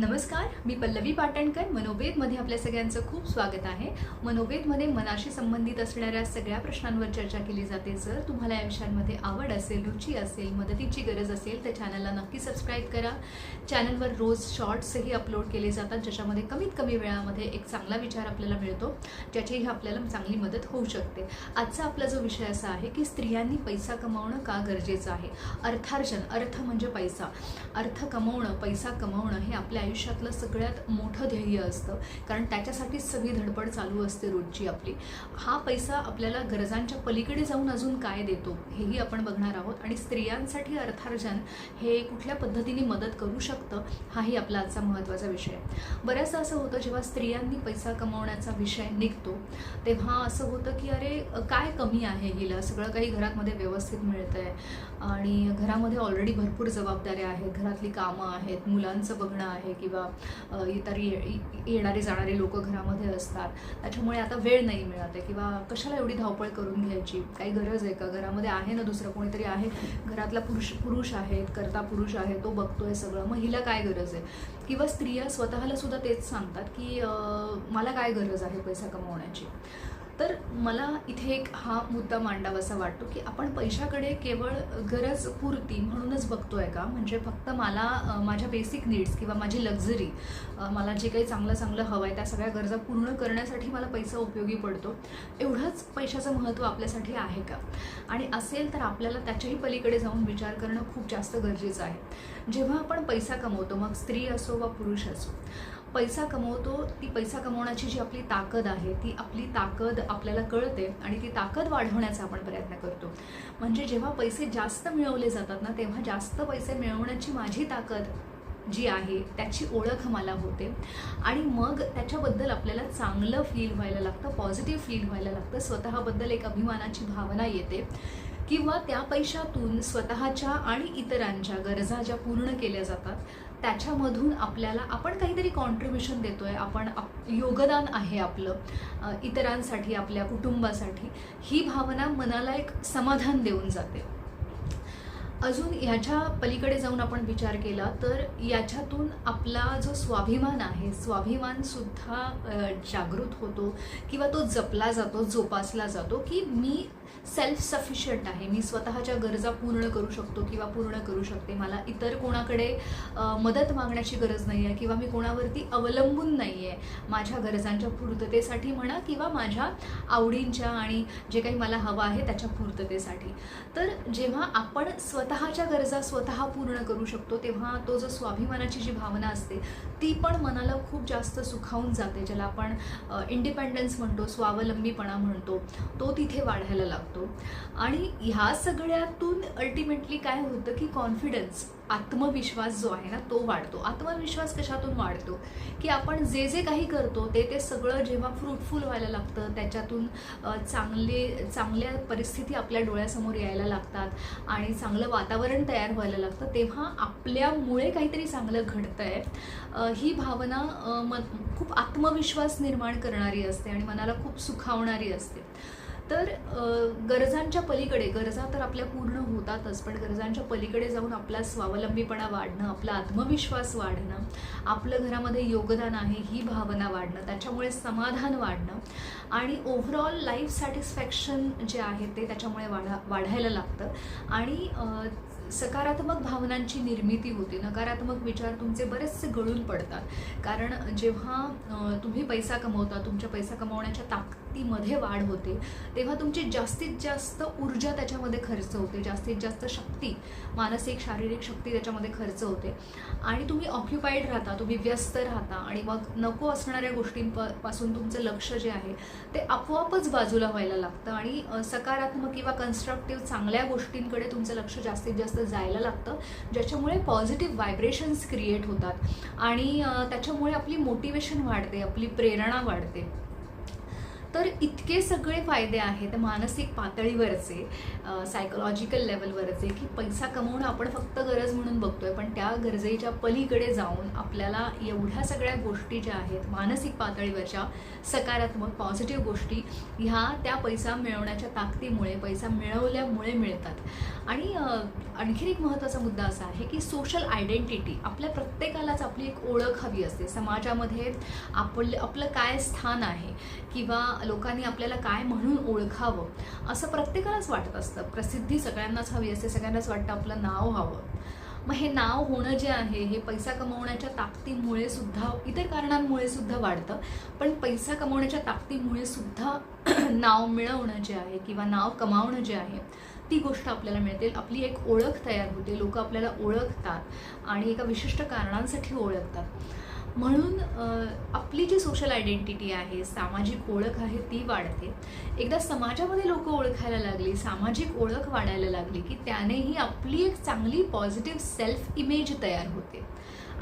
नमस्कार मी पल्लवी पाटणकर मनोवेदमध्ये आपल्या सगळ्यांचं खूप स्वागत आहे. मनोवेदमध्ये मनाशी संबंधित असणाऱ्या सगळ्या प्रश्नांवर चर्चा केली जाते. जर तुम्हाला या विषयांमध्ये आवड असेल रुची असेल मदतीची गरज असेल तर चॅनलला नक्की सबस्क्राईब करा. चॅनलवर रोज शॉर्ट्सही अपलोड केले जातात ज्याच्यामध्ये कमीत कमी वेळामध्ये एक चांगला विचार आपल्याला मिळतो ज्याचीही आपल्याला चांगली मदत होऊ शकते. आजचा आपला जो विषय असा आहे की स्त्रियांनी पैसा कमावणं का गरजेचं आहे? अर्थार्जन अर्थ म्हणजे पैसा. अर्थ कमवणं पैसा कमवणं हे आपल्या आयुष्यातलं सगळ्यात मोठं ध्येय असतं. कारण त्याच्यासाठीच सगळी धडपड चालू असते रोजची आपली. हा पैसा आपल्याला गरजांच्या पलीकडे जाऊन अजून काय देतो हेही आपण बघणार आहोत. आणि स्त्रियांसाठी अर्थार्जन हे कुठल्या पद्धतीने मदत करू शकतं हाही आपला आजचा महत्त्वाचा विषय आहे. बऱ्याचदा असं होतं जेव्हा स्त्रियांनी पैसा कमवण्याचा विषय निघतो तेव्हा असं होतं की अरे काय कमी आहे हिला? सगळं काही घरामध्ये व्यवस्थित मिळतं आहे आणि घरामध्ये ऑलरेडी भरपूर जबाबदाऱ्या आहेत. घरातली कामं आहेत. मुलांचं बघणं आहे. किंवा अ, इतर ये- येणारे जाणारे लोक घरामध्ये असतात. त्याच्यामुळे आता वेळ नाही मिळत आहे किंवा कशाला एवढी धावपळ करून घ्यायची? काही गरज आहे का? घरामध्ये आहे ना दुसरं कोणीतरी आहे? घरातला पुरुष पुरुष आहेत करता पुरुष आहे तो बघतोय सगळं. मग हिला काय गरज आहे? किंवा स्त्रिया स्वतःला सुद्धा तेच सांगतात की मला काय गरज आहे पैसा कमवण्याची? तर मला इथे एक हा मुद्दा मांडावासा वाटतो की आपण पैशाकडे केवळ गरज पुरती म्हणूनच बघतोय का? म्हणजे फक्त मला माझ्या बेसिक नीड्स किंवा माझी लक्झरी मला जे काही चांगलं चांगलं हवं आहे त्या सगळ्या गरजा पूर्ण करण्यासाठी मला पैसा उपयोगी पडतो. एवढंच पैशाचं महत्त्व आपल्यासाठी आहे का? आणि असेल तर आपल्याला त्याच्याही पलीकडे जाऊन विचार करणं खूप जास्त गरजेचं आहे. जेव्हा आपण पैसा कमवतो मग स्त्री असो वा पुरुष असो पैसा कमवतो ती पैसा कमवण्याची जी आपली ताकद आहे ती आपली ताकद आपल्याला कळते आणि ती ताकद वाढवण्याचा आपण प्रयत्न करतो. म्हणजे जेव्हा पैसे जास्त मिळवले जातात ना तेव्हा जास्त पैसे मिळवण्याची माझी ताकद जी आहे त्याची ओळख मला होते. आणि मग त्याच्याबद्दल आपल्याला चांगलं फील व्हायला लागतं पॉझिटिव्ह फील व्हायला लागतं. स्वतःबद्दल एक अभिमानाची भावना येते. किंवा त्या पैशातून स्वतःच्या आणि इतरांच्या गरजा ज्या पूर्ण केल्या जातात त्याच्यामधून आपल्याला आपण काहीतरी कॉन्ट्रीब्युशन आहे आपण आप योगदान आहे आपलं इतरांसाठी आपल्या कुटुंबासाठी. ही भावना मनाला एक समाधान देऊन जाते. अजून ह्याच्या पलीकडे जाऊन आपण विचार केला तर याच्यातून आपला जो स्वाभिमान आहे स्वाभिमानसुद्धा जागृत होतो किंवा तो जपला जातो जोपासला जातो की मी सेल्फ सफिशियंट आहे मी स्वतःच्या गरजा पूर्ण करू शकतो किंवा पूर्ण करू शकते. मला इतर कोणाकडे मदत मागण्याची गरज नाही आहे किंवा मी कोणावरती अवलंबून नाही आहे. माझ्या गरजांच्या पूर्ततेसाठी म्हणा किंवा माझ्या आवडींच्या आणि जे काही मला हवं आहे त्याच्या पूर्ततेसाठी. तर जेव्हा आपण स्वतःच्या गरजा स्वतः पूर्ण करू शकतो तेव्हा तो जो स्वाभिमानाची जी भावना असते ती पण मनाला खूप जास्त सुखावून जाते ज्याला आपण इंडिपेंडन्स म्हणतो स्वावलंबीपणा म्हणतो तो तिथे वाढायला लागतो. आणि ह्या सगळ्यातून अल्टिमेटली काय होतं की कॉन्फिडन्स आत्मविश्वास जो आहे ना तो वाढतो. आत्मविश्वास कशातून वाढतो? की आपण जे जे काही करतो ते ते सगळं जेव्हा फ्रुटफुल व्हायला लागतं त्याच्यातून चांगले चांगल्या परिस्थिती आपल्या डोळ्यासमोर यायला लागतात आणि चांगलं वातावरण तयार व्हायला लागतं तेव्हा आपल्यामुळे काहीतरी चांगलं घडतं आहे ही भावना म खूप आत्मविश्वास निर्माण करणारी असते आणि मनाला खूप सुखावणारी असते. तर गरजांच्या पलीकडे गरजा तर आपल्या पूर्ण होतातच पण गरजांच्या पलीकडे जाऊन आपला स्वावलंबीपणा वाढणं आपला आत्मविश्वास वाढणं आपलं घरामध्ये योगदान आहे ही भावना वाढणं त्याच्यामुळे समाधान वाढणं आणि ओव्हरऑल लाईफ सॅटिस्फॅक्शन जे आहे ते त्याच्यामुळे वाढा वाढायला लागतं. आणि सकारात्मक भावनांची निर्मिती होते. नकारात्मक विचार तुमचे बरेचसे गळून पडतात. कारण जेव्हा तुम्ही पैसा कमवता तुमच्या पैसा कमवण्याच्या ताकदीमध्ये वाढ होते तेव्हा तुमची जास्तीत जास्त ऊर्जा त्याच्यामध्ये खर्च होते. जास्तीत जास्त शक्ती मानसिक शारीरिक शक्ती त्याच्यामध्ये खर्च होते. आणि तुम्ही ऑक्युपाईड राहता तुम्ही व्यस्त राहता आणि मग नको असणाऱ्या गोष्टींपासून तुमचं लक्ष जे आहे ते आपोआपच बाजूला व्हायला लागतं. आणि सकारात्मक किंवा कन्स्ट्रक्टिव्ह चांगल्या गोष्टींकडे तुमचं लक्ष जास्तीत जास्त जायला लागतं ज्याच्यामुळे पॉझिटिव्ह व्हायब्रेशन्स क्रिएट होतात. आणि त्याच्यामुळे आपली मोटिवेशन वाढते आपली प्रेरणा वाढते. तर इतके सगळे फायदे आहेत मानसिक पातळीवरचे सायकोलॉजिकल लेवलवरचे की पैसा कमवणं आपण फक्त गरज म्हणून बघतोय पण त्या गरजेच्या पलीकडे जाऊन आपल्याला एवढ्या सगळ्या गोष्टी ज्या आहेत मानसिक पातळीवरच्या सकारात्मक पॉझिटिव्ह गोष्टी ह्या त्या पैसा मिळवण्याच्या ताकदीमुळे पैसा मिळवल्यामुळे मिळतात. आणि आणखीन एक महत्त्वाचा मुद्दा असा आहे की सोशल आयडेंटिटी आपल्या प्रत्येकालाच आपली एक ओळख हवी असते. समाजामध्ये आपलं आपलं काय स्थान आहे किंवा लोकांनी आपल्याला काय म्हणून ओळखावं असं प्रत्येकालाच वाटत असतं. प्रसिद्धी सगळ्यांनाच हवी असते सगळ्यांनाच वाटतं आपलं नाव हवं. मग हे नाव होणं जे आहे हे पैसा कमवण्याच्या ताकदीमुळे सुद्धा इतर कारणांमुळे सुद्धा वाढतं. पण पैसा कमवण्याच्या ताकदीमुळे सुद्धा नाव मिळवणं जे आहे किंवा नाव कमावणं जे आहे ती गोष्ट आपल्याला मिळते. आपली एक ओळख तयार होते. लोक आपल्याला ओळखतात आणि एका विशिष्ट कारणांसाठी ओळखतात. म्हणून आपली जी सोशल आयडेंटिटी आहे सामाजिक ओळख आहे ती वाढते. एकदा समाजामध्ये लोक ओळखायला लागली सामाजिक ओळख वाढायला लागली की त्यानेही आपली एक चांगली पॉझिटिव्ह सेल्फ इमेज तयार होते.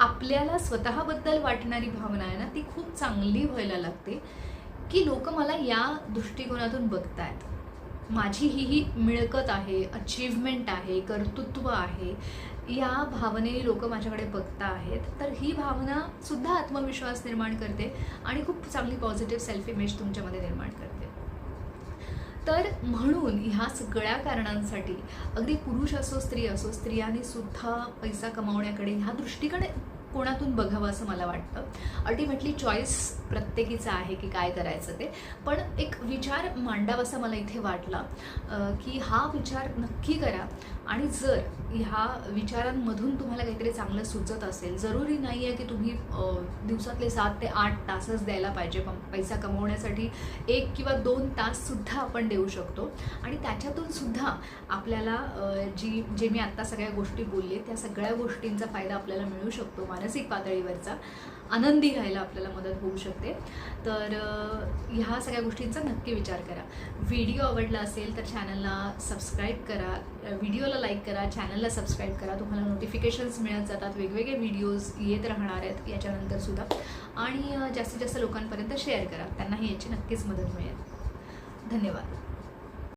आपल्याला स्वतःबद्दल वाटणारी भावना आहे ना ती खूप चांगली व्हायला लागते की लोक मला या दृष्टिकोनातून बघतायत. माझी ही ही मिळकत आहे अचीवमेंट आहे कर्तृत्व आहे या भावनेने लोक माझ्याकडे बघता आहेत. तर ही भावना सुद्धा आत्मविश्वास निर्माण करते आणि खूप चांगली पॉझिटिव्ह सेल्फ इमेज तुमच्यामध्ये निर्माण करते. तर म्हणून ह्या सगळ्या कारणांसाठी अगदी पुरुष असो स्त्री असो स्त्रियांनी सुद्धा पैसा कमावण्याकडे ह्या दृष्टीकडे कोणातून बघावं असं मला वाटतं. अल्टिमेटली चॉईस प्रत्येकीचा आहे की काय करायचं ते. पण एक विचार मांडावासा मला इथे वाटला की हा विचार नक्की करा आणि जर ह्या विचारांमधून तुम्हाला काहीतरी चांगलं सुचत असेल जरुरी नाही आहे की तुम्ही दिवसातले सात ते आठ तासच द्यायला पाहिजे. पैसा कमवण्यासाठी एक किंवा दोन ताससुद्धा आपण देऊ शकतो. आणि त्याच्यातून सुद्धा आपल्याला जी जे मी आत्ता सगळ्या गोष्टी बोलले त्या सगळ्या गोष्टींचा फायदा आपल्याला मिळू शकतो. मानसिक पातळीवरचा आनंदी राहायला आपल्याला मदत होऊ शकते. तर ह्या सगळ्या गोष्टींचा नक्की विचार करा. व्हिडिओ आवडला असेल तर चॅनलला सबस्क्राईब करा. व्हिडिओला लाईक करा चॅनलला सबस्क्राईब करा. तुम्हाला नोटिफिकेशन्स मिळत जातात. वेगवेगळे व्हिडिओज येत राहणार आहेत याच्यानंतर सुद्धा. आणि जास्तीत जास्त लोकांपर्यंत शेअर करा. त्यांनाही याची नक्कीच मदत मिळेल. धन्यवाद.